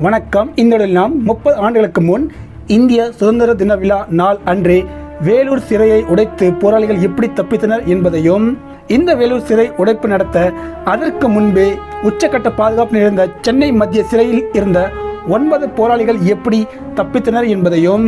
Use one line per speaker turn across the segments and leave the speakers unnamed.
வணக்கம். இந்த நாம் முப்பது ஆண்டுகளுக்கு முன் இந்திய சுதந்திர தின விழா நாள் அன்றே வேலூர் சிறையை உடைத்து போராளிகள் எப்படி தப்பித்தனர் என்பதையும் இந்த வேலூர் சிறை உடைப்பு நடத்த அதற்கு முன்பே உச்சக்கட்ட பாதுகாப்பு நிறைந்த சென்னை மத்திய சிறையில் இருந்த ஒன்பது போராளிகள் எப்படி தப்பித்தனர் என்பதையும்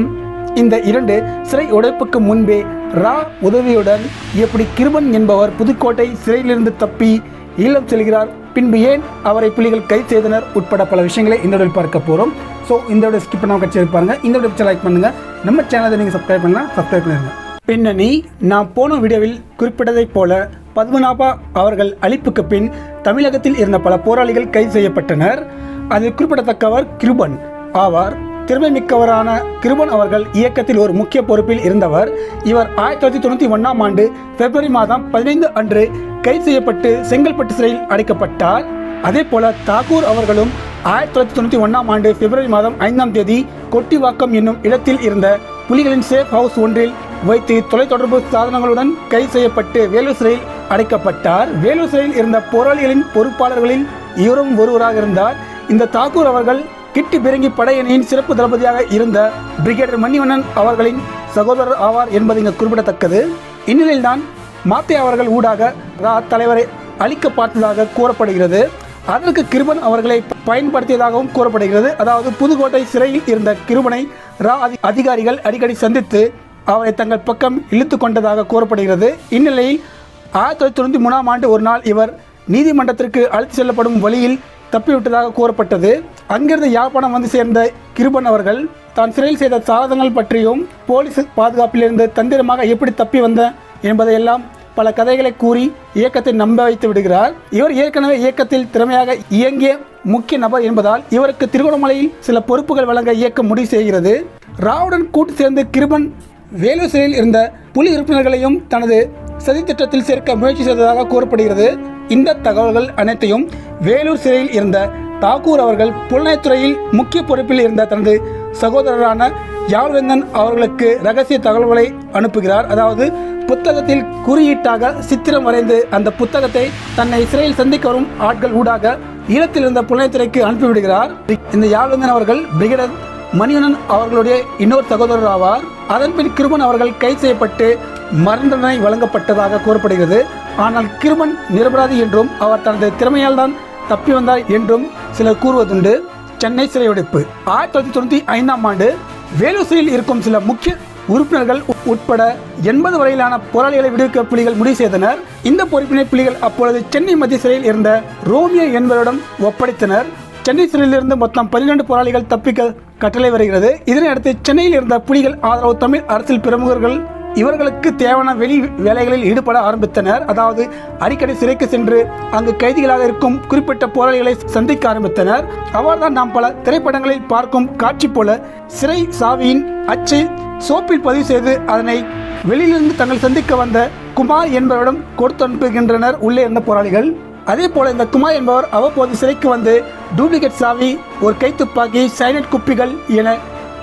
இந்த இரண்டு சிறை உடைப்புக்கு முன்பே ரா உதவியுடன் எப்படி கிருபன் என்பவர் புதுக்கோட்டை சிறையிலிருந்து தப்பி ஈழம் செல்கிறார் பின்பு ஏன் அவரை புலிகள் கைது செய்தனர் உட்பட பல விஷயங்களை இந்த வீடியோ பார்க்க போகிறோம் ஸோ இந்த வீடியோ ஸ்கிப் பண்ணாமல் கட்சி இருப்பாருங்க இந்த வீடியோ லைக் பண்ணுங்க. நம்ம சேனலை நீங்கள் சப்ஸ்கிரைப் பண்ணலாம் சப்ஸ்கிரைப் பண்ணிருங்க பின்னணி நான் போன வீடியோவில் குறிப்பிட்டதைப் போல பத்மநாபா அவர்கள் அழிப்புக்கு பின் தமிழகத்தில் இருந்த பல போராளிகள் கைது செய்யப்பட்டனர். அதில் குறிப்பிடத்தக்கவர் கிருபன் ஆவார். திறமை மிக்கவரான கிருபன் அவர்கள் இயக்கத்தில் ஒரு முக்கிய பொறுப்பில் இருந்தவர். இவர் ஆயிரத்தி தொள்ளாயிரத்தி தொண்ணூற்றி ஒன்றாம் ஆண்டு பிப்ரவரி மாதம் பதினைந்து அன்று கைது செய்யப்பட்டு செங்கல்பட்டு சிறையில் அடைக்கப்பட்டார். அதே போல தாகூர் அவர்களும் ஆயிரத்தி தொள்ளாயிரத்தி தொண்ணூற்றி ஒன்றாம் ஆண்டு பிப்ரவரி மாதம் ஐந்தாம் தேதி கொட்டிவாக்கம் என்னும் இடத்தில் இருந்த புலிகளின் சேஃப் ஹவுஸ் ஒன்றில் வைத்து தொலைத்தொடர்பு சாதனங்களுடன் கைது செய்யப்பட்டு வேலூர் சிறையில் அடைக்கப்பட்டார். வேலூர் சிறையில் இருந்த போராளிகளின் பொறுப்பாளர்களில் இவரும் ஒருவராக இருந்தார். இந்த தாக்கூர் அவர்கள் கிட்டி பிறங்கி படையணியின் சிறப்பு தளபதியாக இருந்த பிரிகேடர் மணிவண்ணன் அவர்களின் சகோதரர் ஆவார் என்பது இங்கு குறிப்பிடத்தக்கது. இந்நிலையில்தான் மாத்தே அவர்கள் ஊடாக ரா தலைவரை அழிக்க பார்த்ததாக கூறப்படுகிறது. அதற்கு கிருபன் அவர்களை பயன்படுத்தியதாகவும் கூறப்படுகிறது. அதாவது புதுக்கோட்டை சிறையில் இருந்த கிருபனை ரா அதிகாரிகள் அடிக்கடி சந்தித்து அவரை தங்கள் பக்கம் இழுத்து கொண்டதாக கூறப்படுகிறது. இந்நிலையில் ஆயிரத்தி தொள்ளாயிரத்தி தொண்ணூற்றி மூணாம் ஆண்டு ஒரு நாள் இவர் நீதிமன்றத்திற்கு அழைத்து செல்லப்படும் வழியில் தப்பிவிட்டதாக கூறப்பட்டது. அங்கிருந்து யாழ்ப்பாணம் வந்து சேர்ந்த கிருபன் அவர்கள் தான் சிறையில் செய்த சாதனங்கள் பற்றியும் போலீஸ் பாதுகாப்பிலிருந்து தந்திரமாக எப்படி தப்பி வந்த என்பதையெல்லாம் பல கதைகளை கூறி இயக்கத்தை நம்ப வைத்து விடுகிறார். இவர் ஏற்கனவே இயக்கத்தில் திறமையாக இயங்கிய முக்கிய நபர் என்பதால் இவருக்கு திருகோணமலையில் சில பொறுப்புகள் வழங்க இயக்கம் முடிவு செய்கிறது. ராவுடன் கூட்டு சேர்ந்து கிருபன் வேலூர் சிறையில் இருந்த புலி உறுப்பினர்களையும் தனது சதித்திட்டத்தில் சேர்க்க முயற்சி செய்ததாக கூறப்படுகிறது. இந்த தகவல்கள் அனைத்தையும் வேலூர் சிறையில் இருந்த தாக்கூர் அவர்கள் புலனாய்த்துறையில் முக்கிய பொறுப்பில் இருந்த தனது சகோதரரான யாழ்வேந்தன் அவர்களுக்கு ரகசிய தகவல்களை அனுப்புகிறார். அதாவது புத்தகத்தில் குறியீட்டாக சித்திரம் வரைந்து அந்த புத்தகத்தை தன்னை சிறையில் சந்திக்க வரும் ஆட்கள் ஊடாக ஈழத்தில் இருந்த புலனாய்த்துறைக்கு அனுப்பிவிடுகிறார். இந்த யாழ்வேந்தன் அவர்கள் பிரிகேடர் மணியனன் அவர்களுடைய இன்னொரு சகோதரர் ஆவார் அதன்பின் கிருபன் அவர்கள் கைது செய்யப்பட்டு மரண தண்டனை வழங்கப்பட்டதாக கூறப்படுகிறது. ஆனால் கிருமன் நிரபராதி என்றும் அவர் தனது திறமையால் தான் தப்பி வந்தார் என்றும் சிலர் கூறுவதுண்டு. சென்னை சிறை ஆயிரத்தி தொள்ளாயிரத்தி தொண்ணூற்றி ஐந்தாம் ஆண்டு வேலூர் சிறையில் இருக்கும் சில முக்கிய உறுப்பினர்கள் உட்பட எண்பது வரையிலான போராளிகளை விடுவிக்க புலிகள் முடிவு செய்தனர். இந்த பொறுப்பினை புலிகள் அப்பொழுது சென்னை மத்திய சிறையில் இருந்த ரோமியோ என்பவரிடம் ஒப்படைத்தனர். சென்னை சிறையிலிருந்து மொத்தம் பன்னிரண்டு போராளிகள் தப்பிக்க கட்டளை வருகிறது. இதனையடுத்து சென்னையில் இருந்த புலிகள் ஆதரவு தமிழ் அரசியல் பிரமுகர்கள் இவர்களுக்கு தேவையான வெளி வேலைகளில் ஈடுபட ஆரம்பித்தனர். அதாவது அடிக்கடி சிறைக்கு சென்று அங்கு கைதிகளாக இருக்கும் குறிப்பிட்ட போராளிகளை சந்திக்க ஆரம்பித்தனர். அவர்தான் நாம் பல திரைப்படங்களில் பார்க்கும் காட்சி போல சிறை சாவியின் அச்சை சோப்பில் பதிவு செய்து அதனை வெளியிலிருந்து தங்கள் சந்திக்க வந்த குமார் என்பவரிடம் கொடுத்து அனுப்புகின்றனர் உள்ளே இருந்த போராளிகள். அதே போல இந்த குமார் என்பவர் அவ்வப்போது சிறைக்கு வந்து டூப்ளிகேட் சாவி ஒரு கைத்துப்பாக்கி சைனட் குப்பிகள் என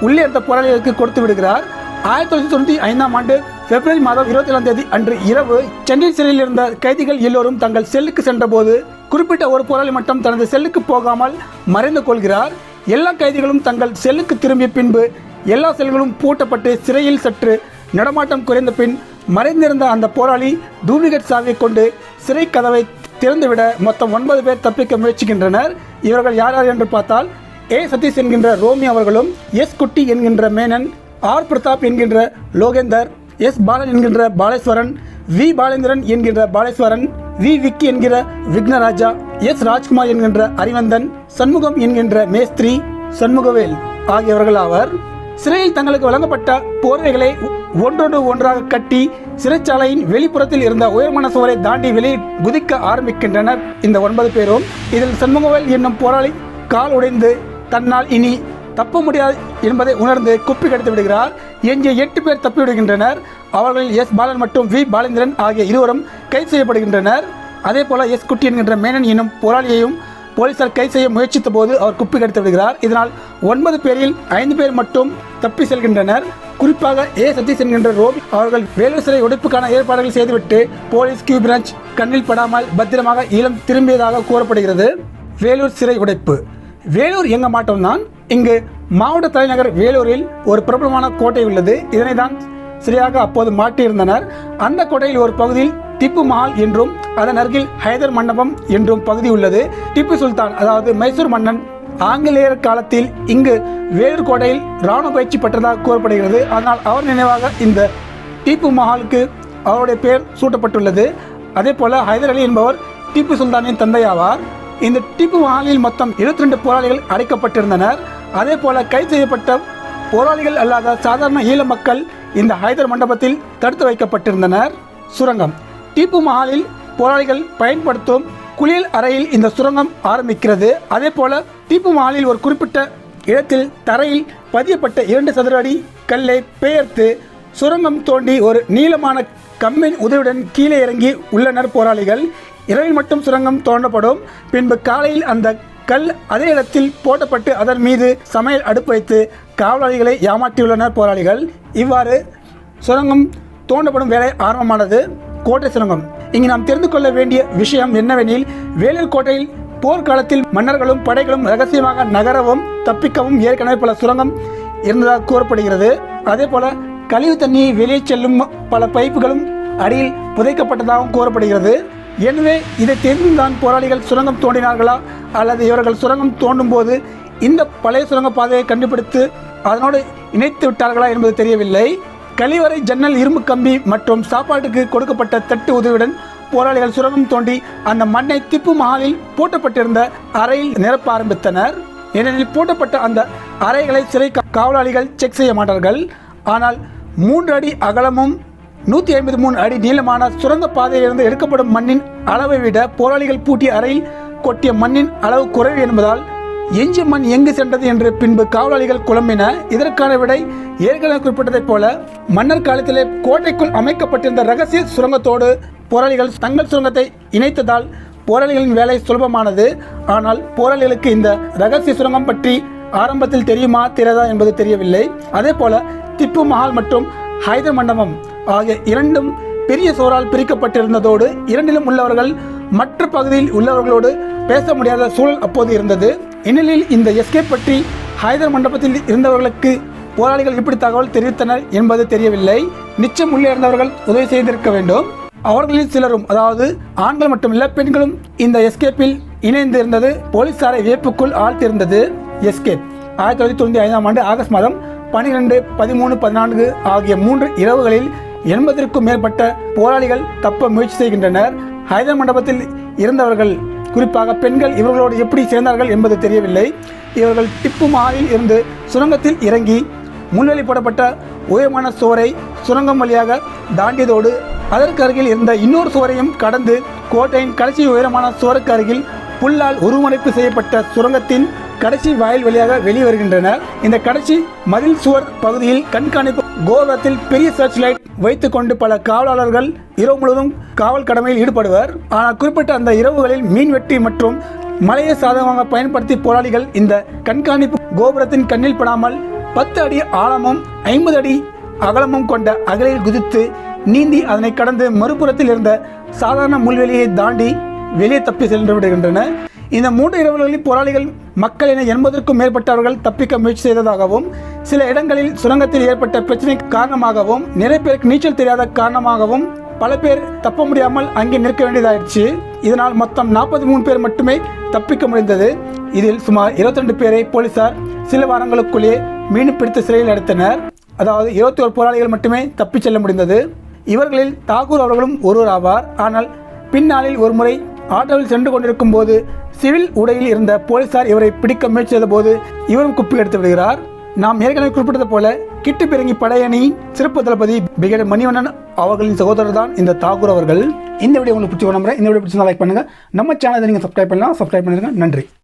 உள்ளே இருந்த போராளிகளுக்கு கொடுத்து விடுகிறார். ஆயிரத்தி தொள்ளாயிரத்தி தொண்ணூற்றி ஐந்தாம் ஆண்டு பிப்ரவரி மாதம் இருபத்தி ஏழாம் தேதி அன்று இரவு சென்னை சிறையில் இருந்த கைதிகள் எல்லோரும் தங்கள் செல்லுக்கு சென்றபோது குறிப்பிட்ட ஒரு போராளி மட்டும் தனது செல்லுக்கு போகாமல் மறைந்து கொள்கிறார். எல்லா கைதிகளும் தங்கள் செல்லுக்கு திரும்பிய பின்பு எல்லா செல்களும் பூட்டப்பட்டு சிறையில் சற்று நடமாட்டம் குறைந்த பின் மறைந்திருந்த அந்த போராளி டூப்ளிகேட் சாவியை கொண்டு சிறை கதவை திறந்துவிட மொத்தம் ஒன்பது பேர் தப்பிக்க முயற்சிக்கின்றனர். இவர்கள் யார் யார் என்று பார்த்தால் ஏ. சதீஷ் என்கின்ற ரோமி அவர்களும் எஸ். குட்டி என்கின்ற மேனன் ஆர் பிரதாப் என்கின்ற லோகேந்தர் எஸ் பாலன் என்கின்ற பாலேஸ்வரன் வி பாலேந்திரன் என்கின்ற பாலேஸ்வரன் வி விக்கி என்கிற விக்னராஜா எஸ் ராஜ்குமார் என்கின்ற அறிவந்தன் சண்முகம் என்கின்ற மேஸ்திரி சண்முகவேல் ஆகியவர்கள் ஆவர் சிறையில் தங்களுக்கு வழங்கப்பட்ட போர்வைகளை ஒன்றோடு ஒன்றாக கட்டி சிறைச்சாலையின் வெளிப்புறத்தில் இருந்த உயர்மான சுவரை தாண்டி வெளியே குதிக்க ஆரம்பிக்கின்றனர் இந்த ஒன்பது பேரும். இதில் சண்முகவேல் என்னும் போராளி கால் உடைந்து தன்னால் இனி தப்ப முடியாது என்பதை உணர்ந்து குப்பி கடித்து விடுகிறார். எஞ்சிய எட்டு பேர் தப்பி விடுகின்றனர். அவர்களில் எஸ். பாலன் மற்றும் வி. பாலேந்திரன் ஆகிய இருவரும் கைது செய்யப்படுகின்றனர். அதே போல எஸ். குட்டி என்கின்ற மேனன் என்னும் போராளியையும் போலீசார் கைது செய்ய முயற்சித்த போது அவர் குப்பி கடித்து விடுகிறார். இதனால் ஒன்பது பேரில் ஐந்து பேர் மட்டும் தப்பி செல்கின்றனர். குறிப்பாக ஏ. சதீஷ் என்கின்ற ரோபி அவர்கள் வேலூர் சிறை உடைப்புக்கான ஏற்பாடுகள் செய்துவிட்டு போலீஸ் கியூ பிரான்ச் கண்ணில் படாமல் பத்திரமாக ஈழம் திரும்பியதாக கூறப்படுகிறது. வேலூர் சிறை உடைப்பு வேலூர் எங்க மாவட்டம்தான் இங்கு மாவட்ட தலைநகர் வேலூரில் ஒரு பிரபலமான கோட்டை உள்ளது. இதனை தான் சரியாக அப்போது மாட்டியிருந்தனர். அந்த கோட்டையில் ஒரு பகுதியில் திப்பு மஹால் என்றும் அதன் அருகில் ஹைதர் மண்டபம் என்றும் பகுதி உள்ளது. திப்பு சுல்தான் அதாவது மைசூர் மன்னன் ஆங்கிலேயர் காலத்தில் இங்கு வேலூர் கோட்டையில் ராணுவ பயிற்சி பெற்றதாக கூறப்படுகிறது. ஆனால் அவர் நினைவாக இந்த திப்பு மஹாலுக்கு அவருடைய பெயர் சூட்டப்பட்டுள்ளது. அதே போல ஹைதர் அலி என்பவர் திப்பு சுல்தானின் தந்தையாவார். இந்த டிப்பு மஹாலில் மொத்தம் 22 போராளிகள் அடைக்கப்பட்டிருந்தனர். அதே போல கைது செய்யப்பட்ட போராளிகள் அல்லாத சாதாரண ஈழ மக்கள் இந்த ஹைதர் மண்டபத்தில் தடுத்து வைக்கப்பட்டிருந்தனர். சுரங்கம். திப்பு மஹாலில் போராளிகள் பயன்படுத்தும் குளியல் அறையில் இந்த சுரங்கம் ஆரம்பிக்கிறது. அதே போல திப்பு மஹாலில் ஒரு குறிப்பிட்ட இடத்தில் தரையில் பதியப்பட்ட இரண்டு சதுர அடி கல்லை பெயர்த்து சுரங்கம் தோண்டி ஒரு நீளமான கம்மின் உதவியுடன் கீழே இறங்கி உள்ளனர் போராளிகள். இரவில் மட்டும் சுரங்கம் தோண்டப்படும். பின்பு காலையில் அந்த கல் அதே இடத்தில் போட்டப்பட்டு அதன் மீது சமையல் அடுப்பு வைத்து காவலாளிகளை ஏமாற்றியுள்ளனர் போராளிகள். இவ்வாறு சுரங்கம் தோண்டப்படும் வேலை ஆரம்பமானது. கோட்டை சுரங்கம். இங்கு நாம் தெரிந்து கொள்ள வேண்டிய விஷயம் என்னவெனில் வேலூர் கோட்டையில் போர்க்காலத்தில் மன்னர்களும் படைகளும் ரகசியமாக நகரவும் தப்பிக்கவும் ஏற்கனவே பல சுரங்கம் இருந்ததாக கூறப்படுகிறது. அதே போல கழிவு தண்ணி வெளியே செல்லும் பல பைப்புகளும் அடியில் புதைக்கப்பட்டதாகவும் கூறப்படுகிறது. எனவே இதை தெரிந்துதான் போராளிகள் சுரங்கம் தோண்டினார்களா? அல்லது இவர்கள் சுரங்கம் தோண்டும் போது இந்த பழைய சுரங்க பாதையை கண்டுபிடித்து அதனோடு இணைத்து விட்டார்களா என்பது தெரியவில்லை. கழிவறை ஜன்னல் இரும்பு கம்பி மற்றும் சாப்பாட்டுக்கு கொடுக்கப்பட்ட தட்டு உதவியுடன் போராளிகள் சுரங்கம் தோண்டி அந்த மண்ணை திப்பு மகாலில் பூட்டப்பட்டிருந்த அறையில் நிரப்ப ஆரம்பித்தனர். ஏனெனில் பூட்டப்பட்ட அந்த அறைகளை சிறை காவலாளிகள் செக் செய்ய மாட்டார்கள். ஆனால் மூன்று அடி அகலமும் நூற்றி ஐம்பது மூணு அடி நீளமான சுரங்க பாதையிலிருந்து எடுக்கப்படும் மண்ணின் அளவை விட போராளிகள் பூட்டிய அறையில் கொட்டிய மண்ணின் அளவு குறைவு என்பதால் எஞ்சிய மண் எங்கு சென்றது என்று பின்பு காவலாளிகள் குழம்பின. இதற்கான விடை ஏற்கனவே குறிப்பிட்டதைப் போல மன்னர் காலத்திலே கோட்டைக்குள் அமைக்கப்பட்டிருந்த ரகசிய சுரங்கத்தோடு போராளிகள் தங்கள் சுரங்கத்தை இணைத்ததால் போராளிகளின் வேலை சுலபமானது. ஆனால் போராளிகளுக்கு இந்த ரகசிய சுரங்கம் பற்றி ஆரம்பத்தில் தெரியுமா தெரியாதா என்பது தெரியவில்லை. அதே போல திப்பு மஹால் மற்றும் ஹைதர் மண்டபம் ஆகிய இரண்டும் பெரிய சோரால் பிரிக்கப்பட்டிருந்ததோடு இரண்டிலும் உள்ளவர்கள் மற்ற பகுதியில் உள்ளவர்களோடு பேச முடியாத சூழல் அப்போது இருந்தது. இந்நிலையில் இந்த எஸ்கேப் பற்றி ஹைதர் மண்டபத்தில் இருந்தவர்களுக்கு போராளிகள் எப்படி தகவல் தெரிவித்தனர் என்பது தெரியவில்லை. நிச்சயம் உள்ளே இருந்தவர்கள் உதவி செய்திருக்க வேண்டும். அவர்களில் சிலரும் அதாவது ஆண்கள் மட்டுமல்ல பெண்களும் இந்த எஸ்கேப்பில் இணைந்து இருந்தது போலீசாரை வியப்புக்குள் ஆழ்த்திருந்தது எஸ்கேப் ஆயிரத்தி தொள்ளாயிரத்தி தொண்ணூற்றி ஐந்தாம் ஆண்டு ஆகஸ்ட் மாதம் பனிரெண்டு பதிமூணு பதினான்கு ஆகிய மூன்று இரவுகளில் எண்பதற்கும் மேற்பட்ட போராளிகள் தப்ப முயற்சி செய்கின்றனர். ஹைதர் மண்டபத்தில் இருந்தவர்கள் குறிப்பாக பெண்கள் இவர்களோடு எப்படி சேர்ந்தார்கள் என்பது தெரியவில்லை. இவர்கள் டிப்பு மாவில் இருந்து சுரங்கத்தில் இறங்கி முன்வழி போடப்பட்ட உயரமான சுவரை சுரங்கம் வழியாக தாண்டியதோடு அதற்கு அருகில் இருந்த இன்னொரு சுவரையும் கடந்து கோட்டையின் கடைசி உயரமான சுவருக்கு அருகில் புல்லால் உருவமைப்பு செய்யப்பட்ட சுரங்கத்தின் கடைசி வாயில் வழியாக வெளிவருகின்றனர் இந்த கடைசி மதில் சுவர் பகுதியில் கண்காணிப்பு கோபுரத்தில் பெரிய சர்ச் லைட் வைத்துக்கொண்டு பல காவலாளர்கள் இரவு முழுவதும் காவல் கடமையில் ஈடுபடுவர். ஆனால் குறிப்பிட்ட அந்த இரவுகளில் மீன்வெட்டி மற்றும் மலையை சாதகமாக பயன்படுத்தி போராளிகள் இந்த கண்காணிப்பு கோபுரத்தின் கண்ணில் படாமல் பத்து அடி ஆழமும் ஐம்பது அடி அகலமும் கொண்ட அகலில் குதித்து நீந்தி அதனை கடந்து மறுபுறத்தில் இருந்த சாதாரண முள்வெளியை தாண்டி வெளியே தப்பி சென்று விடுகின்றன. இந்த மூன்று இரவுகளில் போராளிகள் மக்கள் என எண்பதற்கும் மேற்பட்டவர்கள் தப்பிக்க முயற்சி செய்ததாகவும் சில இடங்களில் சுரங்கத்தில் ஏற்பட்ட பிரச்சனை காரணமாகவும் நிறைய பேருக்கு நீச்சல் தெரியாத காரணமாகவும் பல பேர் தப்ப முடியாமல் அங்கே நிற்க வேண்டியதாயிடுச்சு. இதனால் மொத்தம் நாற்பத்தி மூணு பேர் மட்டுமே தப்பிக்க முடிந்தது. இதில் சுமார் 22 பேரை போலீசார் சில வாரங்களுக்குள்ளேயே மீன் பிடித்து சிறையில் அடைத்தனர். அதாவது இருபத்தி ஒரு போராளிகள் மட்டுமே தப்பிச் செல்ல முடிந்தது. இவர்களில் தாகூர் அவர்களும் ஒருவர் ஆவார். ஆனால் பின்னாளில் ஒருமுறை ஆட்டோவில் சென்று கொண்டிருக்கும் போது சிவில் உடையில் இருந்த போலீசார் இவரை பிடிக்க முயற்சி செய்த போது இவரும் குப்பி எடுத்து விடுகிறார். நாம் ஏற்கனவே குறிப்பிட்டது போல கிட்டு பிறங்கி படையணி சிறப்பு தளபதி பிரிகேடர் மணிவண்ணன் அவர்களின் சகோதரர் தான் இந்த தாக்கூர் அவர்கள். இந்த வீடியோ உங்களுக்கு பிடிச்சி நம்புறேன். இந்த வீடியோ பிடிச்சிருந்தா லைக் பண்ணுங்க. நம்ம சேனலை நீங்கள் சப்ஸ்கிரைப் பண்ணலாம். சப்ஸ்கிரைப் பண்ணிருங்க நன்றி.